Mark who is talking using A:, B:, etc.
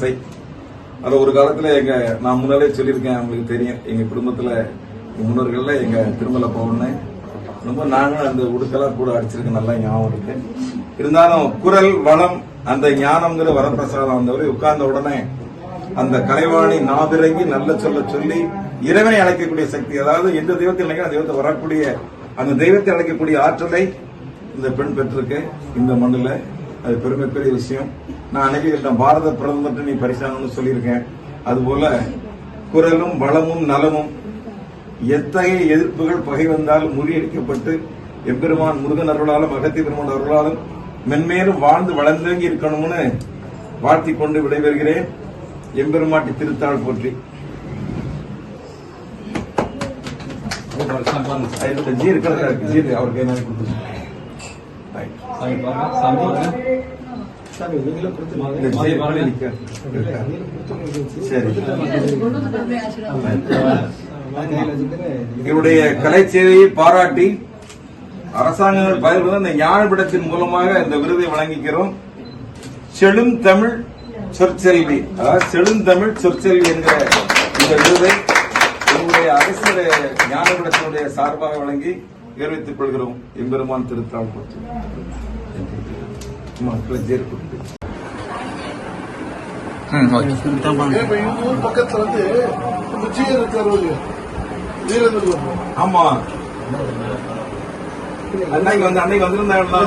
A: இசை. அது ஒரு காலத்துல எங்க நான் முன்னாலே சொல்லியிருக்கேன் உங்களுக்கு தெரியும். எங்க குடும்பத்துல முன்னோர்கள்ல எங்க திருமலை பவன் ரொம்ப நாங்களும் அந்த உடுக்கெல்லாம் கூட அடிச்சிருக்க நல்லா ஞாபகம் இருக்கு. இருந்தாலும் குரல் வளம் அந்த ஞானம்ங்கிற வரப்பிரசாதம் வந்தவரை உட்கார்ந்த உடனே அந்த கலைவாணி நாபிறங்கி நல்ல சொல்ல சொல்லி இறைவனை அழைக்கக்கூடிய சக்தி அதாவது எந்த தெய்வத்தில் நினைக்கிற அந்த தெய்வத்தை வரக்கூடிய அந்த தெய்வத்தை அழைக்கக்கூடிய ஆற்றலை இந்த பெண் பெற்றிருக்கு இந்த மண்ணில். அது பெருமைக்குரிய விஷயம். நான் அன்னைக்கு பாரத பிரதமர்கிட்ட நீ பரிசாங்கன்னு சொல்லியிருக்கேன். அதுபோல குரலும் வளமும் நலமும் எத்தகைய எதிர்ப்புகள் பகை வந்தாலும் முறியடிக்கப்பட்டு எம்பெருமான் முருகன் அருளாலும் அகத்திய பெருமான் அருளாலும் மென்மேலும் வாழ்ந்து வளர்ந்தேங்கி இருக்கணும்னு வாழ்த்திக் கொண்டு விடைபெறுகிறேன். எம்பெருமாட்டி திருத்தாள் போற்றி. ஜி இருக்கிறதா அவருக்கு என்ன கொடுத்து நிக்க? சரி. இவருடைய கலைச்சேவையை பாராட்டி அரசாங்கங்கள் பகிர்வது இந்த ஞானபீடத்தின் மூலமாக இந்த விருதை வழங்கிக்கிறோம். செழும் தமிழ் சொற்செல்வி. அதாவது செழும் தமிழ் சொற்செல்வி என்கிற இந்த விருதை உங்களுடைய அரசு ஞானபீடத்தினுடைய சார்பாக வழங்கி கௌரவித்துக் கொள்கிறோம். எம்பெருமான் திருத்தாள் போற்றி. மக்களை
B: ஊர் பக்கத்துல வந்து விஜய் இருக்காரு இல்லையா? வீரேந்திர
A: ஆமா அன்னைக்கு வந்து அன்னைக்கு வந்திருந்தாங்கன்னா